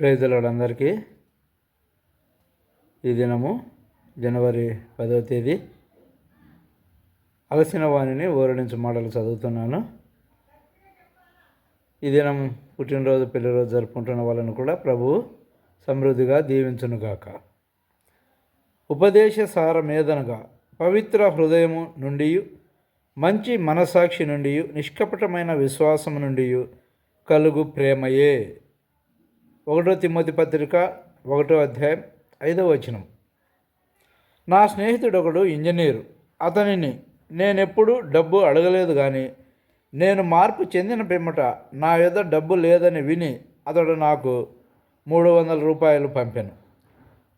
ప్రైజులాడందరికీ ఈ దినము జనవరి పదవ తేదీ. అలసిన వాణిని ఓరడించు మాటలు చదువుతున్నాను. ఈ దినం పుట్టినరోజు పెళ్ళిరోజు జరుపుకుంటున్న వాళ్ళను కూడా ప్రభువు సమృద్ధిగా దీవించునుగాక ఉపదేశ సారమేదనగా పవిత్ర హృదయము నుండి మంచి మనసాక్షి నుండి నిష్కపటమైన విశ్వాసము నుండి కలుగు ప్రేమయే. ఒకటో తిమ్మతి పత్రిక ఒకటో అధ్యాయం ఐదో వచనం. నా స్నేహితుడు ఒకడు ఇంజనీరు. అతనిని నేనెప్పుడు డబ్బు అడగలేదు కానీ నేను మార్పు చెందిన పిమ్మట నా మీద డబ్బు లేదని విని అతడు నాకు మూడు వందల రూపాయలు పంపాను.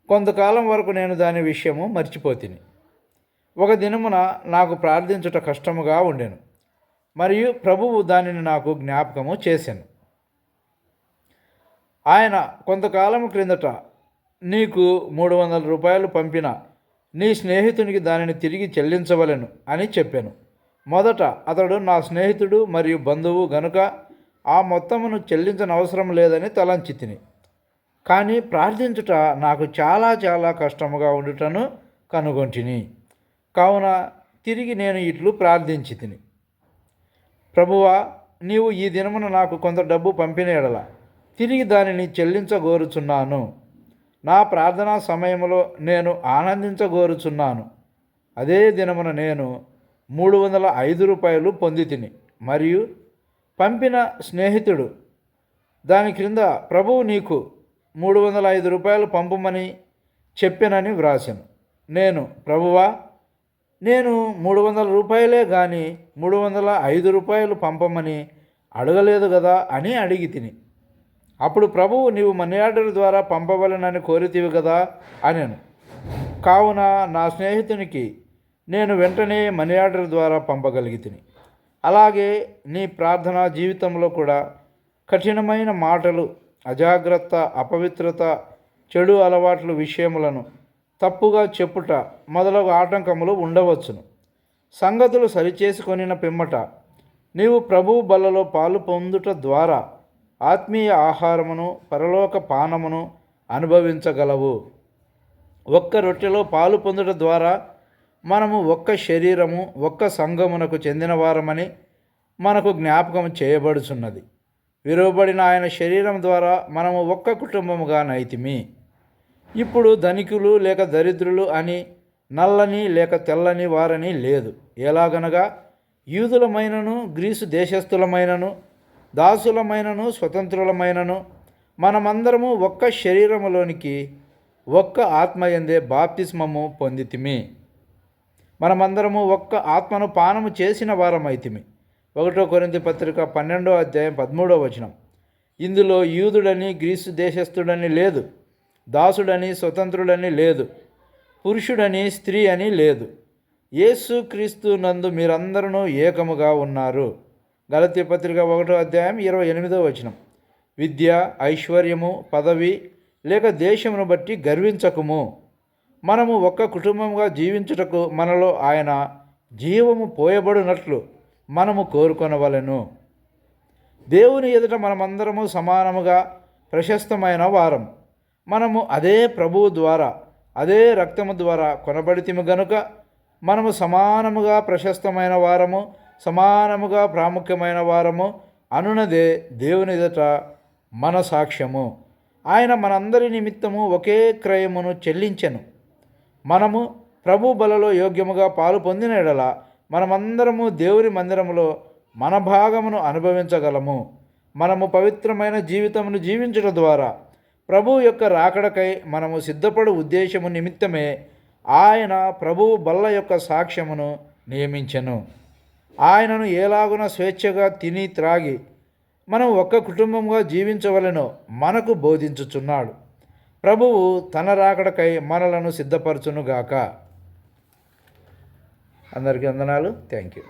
కొంతకాలం వరకు నేను దాని విషయము మర్చిపోతిని. ఒక దినమున నాకు ప్రార్థించుట కష్టముగా ఉండెను. మరియు ప్రభువు దానిని నాకు జ్ఞాపకము చేశాను ఆయన కొంతకాలం క్రిందట నీకు మూడు వందల రూపాయలు పంపిన నీ స్నేహితునికి దానిని తిరిగి చెల్లించవలెను అని చెప్పాను. మొదట అతడు నా స్నేహితుడు మరియు బంధువు గనుక ఆ మొత్తమును చెల్లించనవసరం లేదని తలంచి తిని కానీ ప్రార్థించుట నాకు చాలా చాలా కష్టముగా ఉండుటను కనుగొంటిని. కావున తిరిగి నేను ఇట్లు ప్రార్థించి తిని ప్రభువా నీవు ఈ దినమున నాకు కొంత డబ్బు పంపిన ఎడలా తిరిగి దానిని చెల్లించగోరుచున్నాను. నా ప్రార్థనా సమయంలో నేను ఆనందించగోరుచున్నాను. అదే దినమున నేను మూడు వందల ఐదు రూపాయలు పొంది తిని మరియు పంపిన స్నేహితుడు దాని క్రింద ప్రభువు నీకు మూడు వందల ఐదు రూపాయలు పంపమని చెప్పానని వ్రాసాను. నేను ప్రభువా నేను మూడు వందల రూపాయలే కానీ మూడు వందల ఐదు రూపాయలు పంపమని అడగలేదు కదా అని అడిగి తిని అప్పుడు ప్రభువు నీవు మనీ ఆర్డర్ ద్వారా పంపవలనని కోరితివి కదా అనెను. కావున నా స్నేహితునికి నేను వెంటనే మనీ ఆర్డర్ ద్వారా పంపగలిగితిని. అలాగే నీ ప్రార్థనా జీవితంలో కూడా కఠినమైన మాటలు అజాగ్రత్త అపవిత్రత చెడు అలవాట్ల విషయములను తప్పుగా చెప్పుట మొదలగు ఆటంకములు ఉండవచ్చును. సంగతులు సరిచేసుకొనిన పిమ్మట నీవు ప్రభువు బలలో పాలు పొందుట ద్వారా ఆత్మీయ ఆహారమును పరలోక పానమును అనుభవించగలవు. ఒక్క రొట్టెలో పాలు పొందడం ద్వారా మనము ఒక్క శరీరము ఒక్క సంఘమునకు చెందినవారమని మనకు జ్ఞాపకం చేయబడుచున్నది. విలువబడిన ఆయన శరీరం ద్వారా మనము ఒక్క కుటుంబముగా నైతిమి. ఇప్పుడు ధనికులు లేక దరిద్రులు అని నల్లని లేక తెల్లని వారని లేదు. ఎలాగనగా యూదులమైనను గ్రీసు దేశస్థులమైనను దాసులమైనను స్వతంత్రులమైనను మనమందరము ఒక్క శరీరములోనికి ఒక్క ఆత్మయందే బాప్తిస్మము పొందితిమి. మనమందరము ఒక్క ఆత్మను పానము చేసిన వారమైతిమి. ఒకటో కొరింది పత్రిక పన్నెండో అధ్యాయం పదమూడో వచనం. ఇందులో యూదుడని గ్రీసు దేశస్థుడని లేదు. దాసుడని స్వతంత్రుడని లేదు. పురుషుడని స్త్రీ అని లేదు. యేసు క్రీస్తు నందు మీరందరూ ఏకముగా ఉన్నారు. గలతీ పత్రిక ఒకటో అధ్యాయం ఇరవై ఎనిమిదో వచనం. విద్య ఐశ్వర్యము పదవి లేక దేశమును బట్టి గర్వించకము. మనము ఒక్క కుటుంబంగా జీవించుటకు మనలో ఆయన జీవము పోయబడినట్లు మనము కోరుకొనవలెను. దేవుని ఎదుట మనమందరము సమానముగా ప్రశస్తమైన వారం. మనము అదే ప్రభువు ద్వారా అదే రక్తము ద్వారా కొనబడితిము గనుక మనము సమానముగా ప్రశస్తమైన వారము సమానముగా ప్రాముఖ్యమైన వారము అనునదే దేవుని ఎదుట మన సాక్ష్యము ఆయన మనందరి నిమిత్తము ఒకే క్రయమును చెల్లించెను. మనము ప్రభు బలలో యోగ్యముగా పాలు పొందిన ఎడల మనమందరము దేవుని మందిరములో మన భాగమును అనుభవించగలము. మనము పవిత్రమైన జీవితమును జీవించడం ద్వారా ప్రభు యొక్క రాకడకై మనము సిద్ధపడు ఉద్దేశము నిమిత్తమే ఆయన ప్రభువు బల్ల యొక్క సాక్ష్యమును నియమించెను. ఆయనను ఏలాగున స్వేచ్ఛగా తిని త్రాగి మనం ఒక్క కుటుంబంగా జీవించవలెనో మనకు బోధించుచున్నాడు. ప్రభువు తన రాకడకై మనలను సిద్ధపరచునుగాక. అందరికీ వందనాలు. Thank you.